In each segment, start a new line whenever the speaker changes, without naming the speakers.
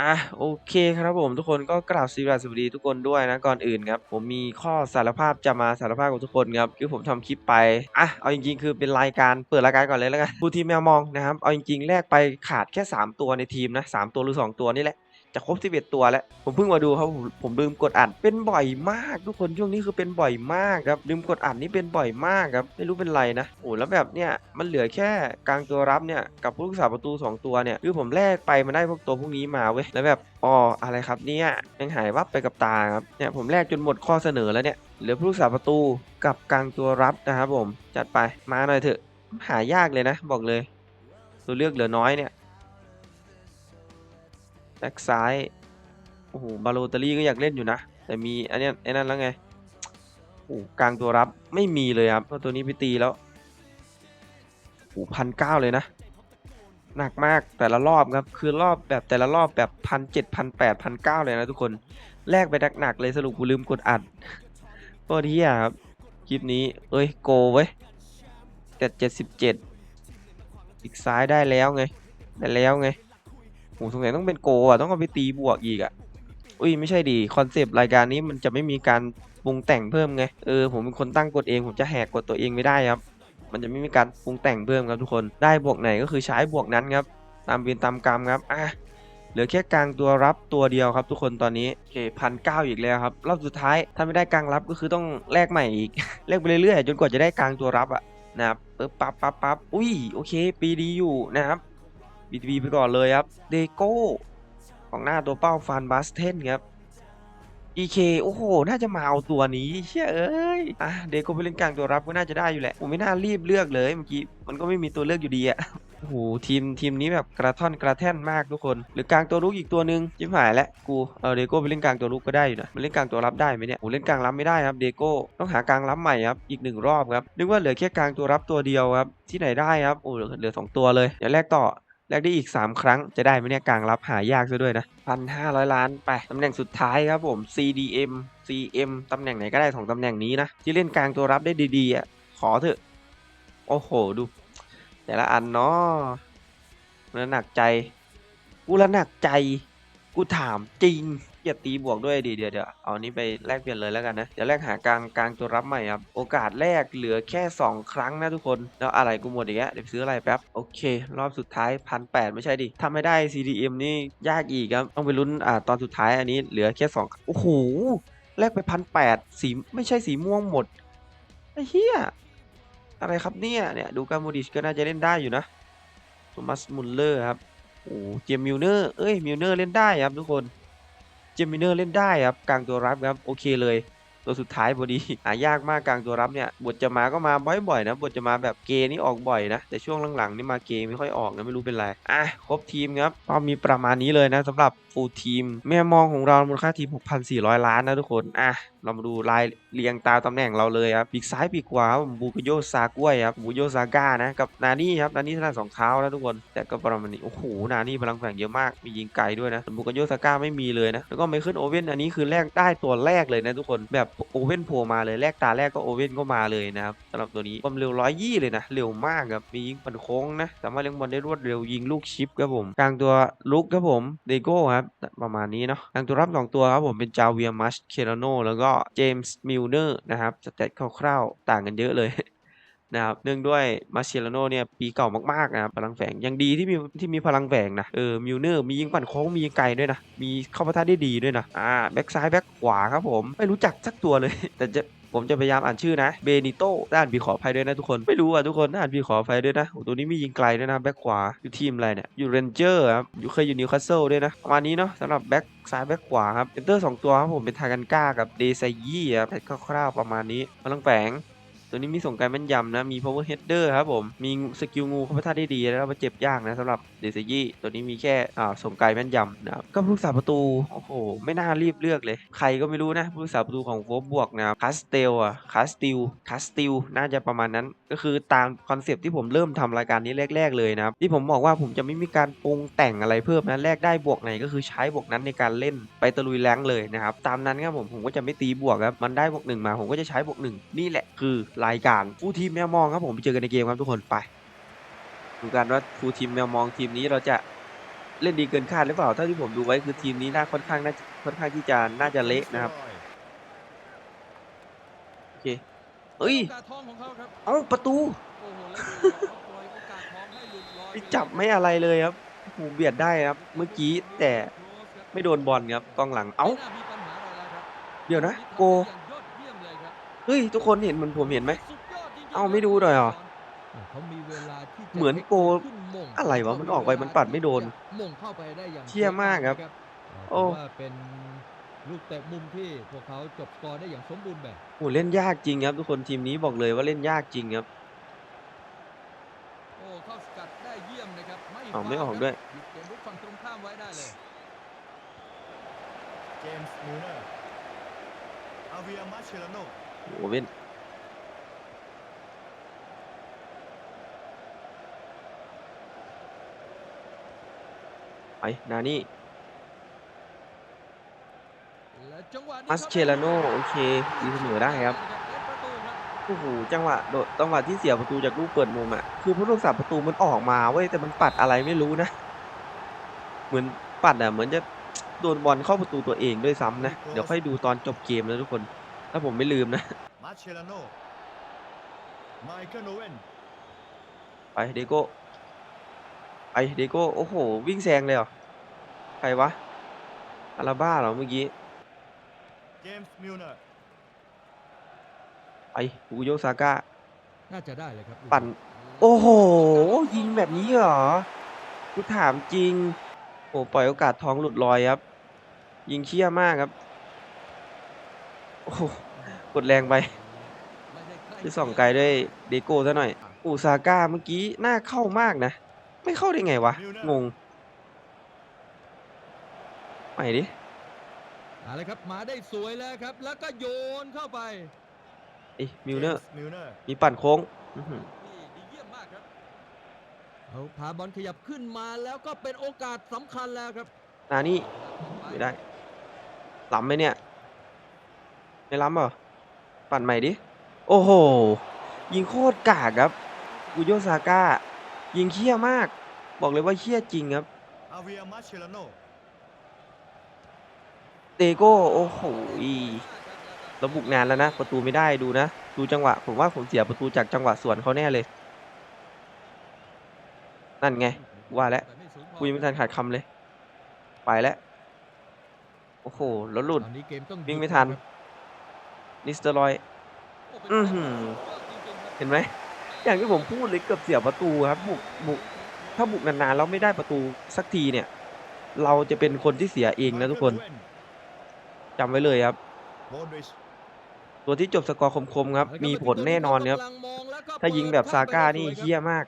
อะโอเคครับผมทุกคนก็กราบสวัสดีทุกคนด้วยนะก่อนอื่นครับผมมีข้อสารภาพจะมาสารภาพกับทุกคนครับคือผมทำคลิปไปอะเอาจริงๆ คือเป็นรายการเปิดรายการก่อนเลยแล้วกันผู้ทีมแมวมองนะครับเอาจริงๆแลกไปขาดแค่ 3 ตัวในทีมนะสามตัวหรือ 2 ตัวนี่แหละ จะครบ 11 ตัวแล้ว ผมเพิ่งมาดูครับผมผมลืมกดอัดเป็นบ่อยมาก ทุกคนช่วงนี้คือเป็นบ่อยมากครับลืมกดอัดนี่เป็นบ่อยมากครับไม่รู้เป็นไรนะโอ้แล้วแบบเนี้ยมันเหลือแค่กลางตัวรับเนี่ยกับผู้รักษาประตู 2 ตัวเนี่ยคือผมแลกไปมันได้พวกตัวพวกนี้มาเว้ยแล้วแบบอ๋ออะไรครับเนี่ยยังหายวับไปกับตาครับเนี่ยผมแลกจนหมดข้อเสนอแล้วเนี่ยเหลือผู้รักษาประตูกับกลางตัวรับนะครับผมจัดไปมาหน่อยเถอะหายากเลยนะ บอกเลย ตัวเลือกเหลือน้อยเนี่ย แบ็กซ้าย โอ้โห บาโลตารี่ก็อยากเล่นอยู่นะ แต่มีอันนี้ไอ้นั่นแล้วไง โอ้โหกลางตัวรับไม่มีเลยครับเพราะตัวนี้ไปตีแล้ว โอ้พันเก้าเลยนะ หนักมากแต่ละรอบครับ คือรอบแบบแต่ละรอบแบบพันเจ็ดพันแปดพันเก้าเลยนะทุกคน แลกไปหนักๆเลยสรุปกูลืมกดอัดโคตรเฮียครับ คลิปนี้ เอ้ยโกเว้ยแต่เจ็ดสิบเจ็ดอีกซ้ายได้แล้วไง ได้แล้วไง โหสงสัยต้องเป็นโกอะต้องเอาไปตีบวกอีกอะอุ้ยไม่ใช่ดีคอนเซปต์รายการนี้มันจะไม่มีการปรุงแต่งเพิ่มไงเออผมเป็นคนตั้งกฎเองผมจะแหกกฎตัวเองไม่ได้ครับ มันจะไม่มีการปรุงแต่งเพิ่มครับทุกคนได้บวกไหนก็คือใช้บวกนั้นครับ ตามเวรตามกรรมครับอะเหลือแค่กลางตัวรับตัวเดียวครับ ทุกคนตอนนี้โอเคพันเก้าอีกแล้วครับรอบสุดท้ายถ้าไม่ได้กลางรับก็คือต้องแลกใหม่อีกแลกไปเรื่อยๆจนกว่าจะได้กลางตัวรับอะนะครับปึ๊บปั๊บปั๊บปั๊บอุ้ยโอเค ปีดีอยู่นะครับ BTB ไปก่อนเลยครับ เดโก้ของหน้าตัวเป้าฟานบัสเทนครับ EK โอ้โห น่าจะมาเอาตัวนี้เชื่อเอ้ย อะ เดโก้ไปเล่นกลางตัวรับก็น่าจะได้อยู่แหละ ผมไม่น่ารีบเลือกเลยเมื่อกี้ มันก็ไม่มีตัวเลือกอยู่ดีอะโอ้โหทีมทีมนี้แบบกระท่อนกระแท่นมากทุกคน หรือกลางตัวลุกอีกตัวนึงจิ้มหายแล้วกูเอาเดโก้ไปเล่นกลางตัวลุกก็ได้อยู่นะมันเล่นกลางตัวรับได้ไหมเนี่ยโอ้เล่นกลางรับไม่ได้ครับเดโก้ต้องหากลางรับใหม่ครับอีกหนึ่งรอบครับนึกว่าเหลือแค่กลางตัวรับตัวเดียวครับที่ไหนได้ครับโอ้เหลือเหลือสองตัวเลยเดี๋ยวแลกต่อ แลกได้อีก 3 ครั้งจะได้ไหมเนี่ยกลางรับหายากซะด้วยนะพันห้าร้อยล้านไปตำแหน่งสุดท้ายครับผม CDM CM ตำแหน่งไหนก็ได้ของตำแหน่งนี้นะ ที่เล่นกลางตัวรับได้ดีๆอะขอเถอะ โอ้โหดู แต่ละอันเนาะมันหนักใจกูละหนักใจ กูถามจริงอย่าตีบวกด้วยดิเดี๋ยวเดี๋ยวเอานี้ไปแลกเปลี่ยนเลยแล้วกันนะเดี๋ยวแลกหากลางกลางตัวรับใหม่ครับโอกาสแรกเหลือแค่ 2 ครั้งนะทุกคนแล้วอะไรกูหมดอีกแล้วเดี๋ยวซื้ออะไรแป๊บโอเค รอบสุดท้ายพันแปดไม่ใช่ดิทำไม่ได้ CDM นี่ยากอีกครับต้องไปลุ้นอ่าตอนสุดท้ายอันนี้เหลือแค่2โอ้โหแลกไปพันแปดสีไม่ใช่สีม่วงหมดไอ้เหี้ยอะไรครับเนี่ยเนี่ยดูการโมดิชก็น่าจะเล่นได้อยู่นะโทมัสมุลเลอร์ครับ โอ้เจมมิลเนอร์ เอ้ย มิลเนอร์เล่นได้ครับทุกคน เจมิลเนอร์เล่นได้ครับกลางตัวรับครับโอเคเลย ตัวสุดท้ายพอดีหายากมากกลางตัวรับเนี่ย บทจะมาก็มาบ่อยๆนะ บทจะมาแบบเกย์นี่ออกบ่อยนะ แต่ช่วงหลังๆนี่มาเกย์ไม่ค่อยออกนะไม่รู้เป็นไร อะครบทีมครับก็มีประมาณนี้เลยนะสำหรับฟูลทีม แม่มองของเรามูลค่าทีม 6,400 ล้านนะทุกคน อะเรามาดูรายเรียงตามตำแหน่งเราเลยครับปีกซ้ายปีกขวาบูกโยซากล้วยครับบูโยซาก้านะกับนานี่ครับนานี่ถนัดสองเท้านะทุกคนแต่ก็ประมาณนี้โอ้โหนานี่พลังแฝงเยอะมากมียิงไกลด้วยนะบูกโยซาก้าไม่มีเลยนะแล้วก็ไมเคิลโอเว่นอันนี้คือแลกได้ตัวแรกเลยนะทุกคนแบบโอเว่นโผล่มาเลยแลกตาแรกก็โอเว่นก็มาเลยนะครับสำหรับตัวนี้ความเร็วร้อยยี่เลยนะเร็วมากครับมียิงปันโค้งนะสามารถเลี้ยงบอลได้รวดเร็วยิงลูกชิปครับผมกลางตัวลุกครับผมเดโก้ครับประมาณนี้เนาะกลางตัวรับสองตัวครับผมเป็นจาเวียมัชเคโรโนแล้วก็เจมส์มิลเนอร์นะครับสเตตคร่าวๆ ต่างกันเยอะเลยนะครับเนื่องด้วยมาเชลโนเนี่ยปีเก่ามากๆนะครับพลังแฝงยังดีที่มีที่มีพลังแฝงนะเออมิลเนอร์มียิงปั่นโค้งมียิงไกลด้วยนะ มีเข้าปะทะได้ดีด้วยนะอ่าแบ็กซ้ายแบ็กขวาครับผม ไม่รู้จักสักตัวเลย แต่จะ ผมจะพยายามอ่านชื่อนะเบนิโต้ด้านพีขออภัยด้วยนะทุกคน ไม่รู้อะทุกคนด้านพีขออภัยด้วยนะโอ้ตัวนี้มียิงไกลด้วยนะแบ็กขวาอยู่ทีมอะไรเนี่ยอยู่เรนเจอร์ครับอยู่เคยอยู่นิวคาสเซิลด้วยนะประมาณนี้เนาะสำหรับแบ็กซ้ายแบ็กขวาครับเซนเตอร์สองตัวครับผมเป็นทากันก้ากับเดซายี่ครับคร่าวๆประมาณนี้พลังแฝง ตัวนี้มีส่งไกลแม่นยำนะ มี power header ครับผม มีสกิลงูเข้าไปท่าได้ดีแล้วก็เจ็บยากนะสำหรับเดซยี่ตัวนี้มีแค่อ่าส่งไกลแม่นยำนะครับก็ผู้รักษาประตู โอ้โห ไม่น่ารีบเลือกเลย ใครก็ไม่รู้นะผู้รักษาประตูของโฟบวกนะครับคาสเตลอะคาสติลคาสติลน่าจะประมาณนั้น ก็คือตามคอนเซปต์ที่ผมเริ่มทำรายการนี้แรก ๆ เลยนะครับที่ผมบอกว่าผมจะไม่มีการปรุงแต่งอะไรเพิ่มนะแลกได้บวกไหนก็คือใช้บวกนั้นในการเล่นไปตะลุยแรงเลยนะครับตามนั้นครับผมผมก็จะไม่ตีบวกครับมันได้บวกหนึ่งมาผมก็จะใช้บวกหนึ่งนี่แหละคือรายการฟูลทีมแมวมองครับผมไปเจอกันในเกมครับทุกคนไปดูกันว่าฟูลทีมแมวมองทีมนี้เราจะเล่นดีเกินคาดหรือเปล่าเท่าที่ผมดูไว้คือทีมนี้น่าค่อนข้างน่าค่อนข้างที่จะน่าจะเละนะครับโอเคเอ้ย
เอา
ประตูไม่จับไม่อะไรเลยครับโอ้โหเบียดได้ครับ เมื่อกี้แต่ไม่โดนบอลครับกองหลังเอ้า
ไม่น่มีปัญหา
เดี๋ยวนะ โก
เลยครับ
เฮ้ย ทุกคนเห็นเหมือนผมเห็นไหม
สุดยอดจริงๆ
เอ้าไม่ดูหน่อยเหรอ
เขามีเวลาที่จะ
เหมือนโก
ขึ้นมง
อะไรวะ มันออกไปมันปัดไม่โดน
มงเข้าไปได้อย่าง
เชี่ยมากครับ โอ้
โอ้ว่าเป็นลูกเตะมุมที่พวกเขาจบสกอร์ได้อย่างสมบูรณ์แบบ
โอ้โหเล่นยากจริงครับ ทุกคนทีมนี้บอกเลยว่าเล่นยากจริงครับ
โอ้เข้าสกัดได้เยี่ยมนะครับไม่
อ้าวไม่ออก
ฟาวล์
ด้วย
ครับหยุดเกมลุกฝั่งตรงข้ามไว้ได้เลย
เจมส์มิลเนอร์อาเวียมาเชลโน
โอ้โหเว้นไปนานี่
และจังหวะนี้
มัสเชลาโนโอเคยิงเสมอได้ครับ
เป็นประตูครับ
โอ้โหจังหวะโดดจังหวะที่เสียประตูจากลูกเปิดมุมอะคือผู้รักษาประตูมันออกมาเว้ยแต่มันปัดอะไรไม่รู้นะ เหมือนปัดอะเหมือนจะโดนบอลเข้าประตูตัวเองด้วยซ้ำนะ เดี๋ยวค่อยดูตอนจบเกมนะทุกคน ถ้าผมไม่ลืมนะ
มาเชลโนไมเคิลโอเวน
ไปเดโก้ไปเดโก้โอ้โห วิ่งแซงเลยเหรอ ใครวะอาราบ้าเหรอเมื่อกี้
เจมส์มิลเนอร์
ไปบูโยซาก้า
น่าจะได้เลยครับ
ปั่น โอ้โห ยิงแบบนี้เหรอกูถามจริง โอ้ปล่อยโอกาสท้องหลุดลอยครับ ยิงเชี่ยมากครับ โอ้โหกดแรงไป
ไม่ได้ใกล้
ที่ส่องไกลด้วยเดโก้ซะหน่อยอูซาก้าเมื่อกี้น่าเข้ามากนะ ไม่เข้าได้ไงวะ งงใหม่ดิ
เอาละครับมาได้สวยแล้วครับ แล้วก็โยนเข้าไป
เอ้ยมิลเนอร์
มิลเนอร์
มีปั่นโค้งอื้อหือ
ที่ดีเยี่ยมมากครับเอาพาบอลขยับขึ้นมาแล้วก็เป็นโอกาสสำคัญแล้วครับ
นานี่ไม่ได้ล้ำไหมเนี่ย ไม่ล้ำเหรอ ปั่นใหม่ดิ โอ้โห ยิงโคตรกากครับกูโยซาก้า ยิงเคี้ยมาก บอกเลยว่าเคี้ยจริงครับ
อาเวียมาเชลโน
เดโก้ โอ้โหเราบุกนานแล้วนะ ประตูไม่ได้ดูนะ ดูจังหวะ ผมว่าผมเสียประตูจากจังหวะสวนเขาแน่เลย นั่นไง ว่าแล้วคุยงไม่ทันขาดคำเลย ไปแล้ว โอ้โห แล้วหลุด
ตอนนี้เกมต้อง
วิ่งไม่ทัน นิสเตอรอยอื้อหือเห็นไหม อย่างที่ผมพูดเลยเกือบเสียประตูครับบุกบุกถ้าบุกนานๆแล้วไม่ได้ประตูสักทีเนี่ย เราจะเป็นคนที่เสียเองนะทุกคนจำไว้เลยครับ ตัวที่จบสกอร์คมๆครับ มีผลแน่นอนครับ ถ้ายิงแบบซาก้านี่เฮี้ยมาก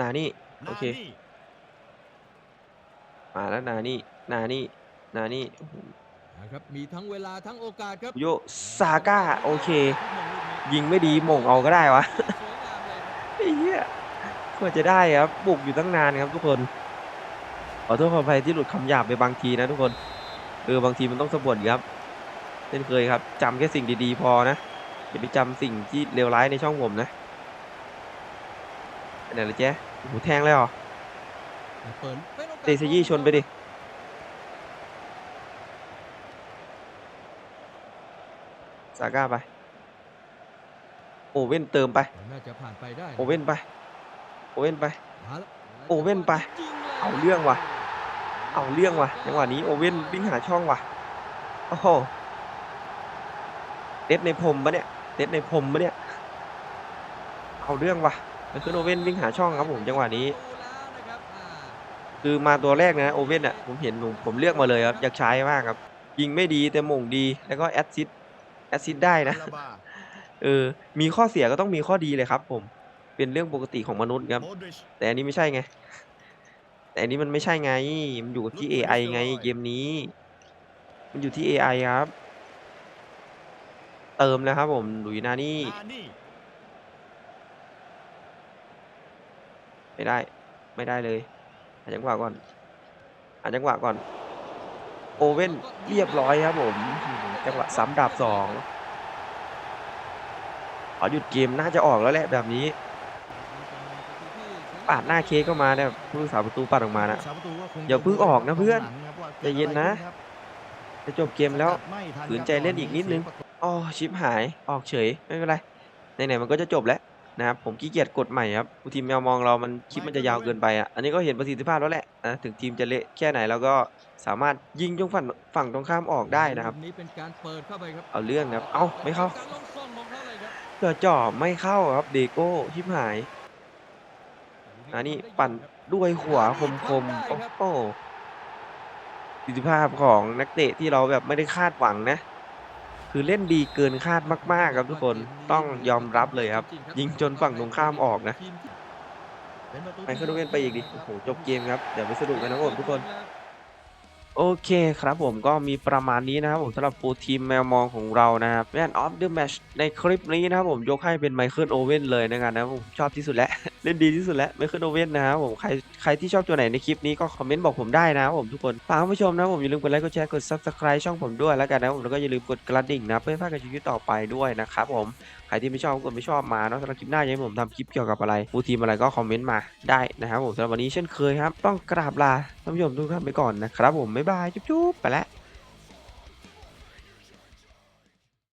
นานี่ โอเค มาแล้วนานี่ นานี่ นานี่โอ้โห
นะครับมีทั้งเวลาทั้งโอกาสครับ
โยซาก้าโอเค ยิงไม่ดีหม่งเอาก็ได้วะ
สวยงามเลยครับ
ไอ้เหี้ยกว่าจะได้ครับบุกอยู่ตั้งนานครับทุกคนขอโทษขออภัยที่หลุดคำหยาบไปบางทีนะทุกคนเออบางทีมันต้องสะบัดครับเช่นเคยครับจำแค่สิ่งดีๆพอนะอย่าไปจำสิ่งที่เลวร้ายในช่องผมนะไปไหนละแจ๊โอ้โหแทงเลยเหรอ
เปิดเป็นโอกาส
เตซยี่ชนไปดิ ซาก้าไป โอเว่นเติมไป
น่าจะผ่านไปได้ะ
โอเว่นไป โอเว่นไป
มาแล้ว
โอเว่นไป
จริงลย
เอาเรื่องว่ะ เอาเรื่องว่ะจังหวะนี้โอเว่นวิ่งหาช่องว่ะ โอ้โหเด็ดในพรมปะเนี่ยเด็ดในพรมปะเนี่ย เอาเรื่องว่ะมันคือโอเว่นวิ่งหาช่องครับผมจังหวะนี้
ดูแล้วนะครับอ่า
คือมาตัวแรกนะโอเว่นอะผมเห็นผมผมเลือกมาเลยครับอยากใช้มากครับยิงไม่ดีแต่หม่งดีแล้วก็แอดซิด แอดซิดได้นะ
อาราบา
เออ มีข้อเสียก็ต้องมีข้อดีเลยครับ ผม เป็นเรื่องปกติของมนุษย์ครับ
โมดริช
แต่อันนี้ไม่ใช่ไง แต่อันนี้มันไม่ใช่ไง มันอยู่ที่ AI ไงเกมนี้ มันอยู่ที่ AI ครับ เติมแล้วครับผมหลุยนานี่
นานี่
ไม่ได้ ไม่ได้เลยหาจังหวะก่อนหาจังหวะก่อน โอเว่นเรียบร้อยครับผมอื้อหือ จังหวะซ้ำดาบสองขอหยุดเกมน่าจะออกแล้วแหละแบบนี้
เป็นประตูที่ใช้
ปาดหน้าเค้กเข้ามาเนี่ยผู้รักษาประตูปัดออกมานะ
ผู้รักษประตูก็คง
อย่าเพิ่งออกนะเพื่อน
หลังครับว่า
ใจเย็นนะ
กิดอไรขึ้ครับ
จะจบเกมแล้ว
ไม่ทัน
ฝืน
ครับ
ใจเล่นอีกนิดนึง
ตอเสียประตู
อ๋อชิปหายออกเฉยไม่เป็นไรไหนๆมันก็จะจบแล้ว นะครับผมขี้เกียจกดใหม่ครับทีมแมวมองเรามันคลิปมันจะยาวเกินไปอะอันนี้ก็เห็นประสิทธิภาพแล้วแหละนะถึงทีมจะเละแค่ไหนเราก็สามารถยิงจงฝั่งฝั่งตรงข้ามออกได้นะครับ
ลูกนี้เป็นการเปิดเข้าไปครับ
เอาเรื่องครับเอ้าไม่เข้า
การลงซ่อนมองเข้าเลยครับ
จ่อจ่อไม่เข้าครับเดโก้ชิปหายอันนี้ปั่นด้วยหัวคมคมๆโอ้โหประสิทธิภาพของนักเตะที่เราแบบไม่ได้คาดหวังนะ คือเล่นดีเกินคาดมาก ๆ ครับทุกคนต้องยอมรับเลยครับ ยิงจนฝั่งตรงข้ามออกนะ
เป็นประตู
เวนไปอีกดิโอ้โหจบเกมครับ เดี๋ยวไปสรุปกันนะผมทุกคนโอเคครับผมก็มีประมาณนี้นะครับผมสำหรับฟูทีมแมวมองของเรานะครับแมนออฟเดอะแมชในคลิปนี้นะครับผมยกให้เป็นไมเคิลโอเว่นเลยนะครับนะผมชอบที่สุดแล้ว เล่นดีที่สุดแล้วไมเคิลโอเว่นนะครับผมใครใครที่ชอบตัวไหนในคลิปนี้ก็คอมเมนต์บอกผมได้นะครับผมทุกคนฝากผู้ชมนะผมอย่าลืมกดไลค์กดแชร์กด subscribe ช่องผมด้วยแล้วกันนะผมแล้วก็อย่าลืมกดกระดิ่งนะเพื่อไม่พลาดการชีวิตต่อไปด้วยนะครับผมใครที่ไม่ชอบกดไม่ชอบมาเนาะสำหรับคลิปหน้าอยากให้ผมทำคลิปเกี่ยวกับอะไรฟูทีมอะไรก็คอมเมนต์มาได้นะครับผมสำหรับวันนี้เช่นเคยครับ ต้องกราบลาท่านผู้ชมทุกท่านไปก่อนนะครับผมบ๊ายบายจุ๊บๆไปแล้ว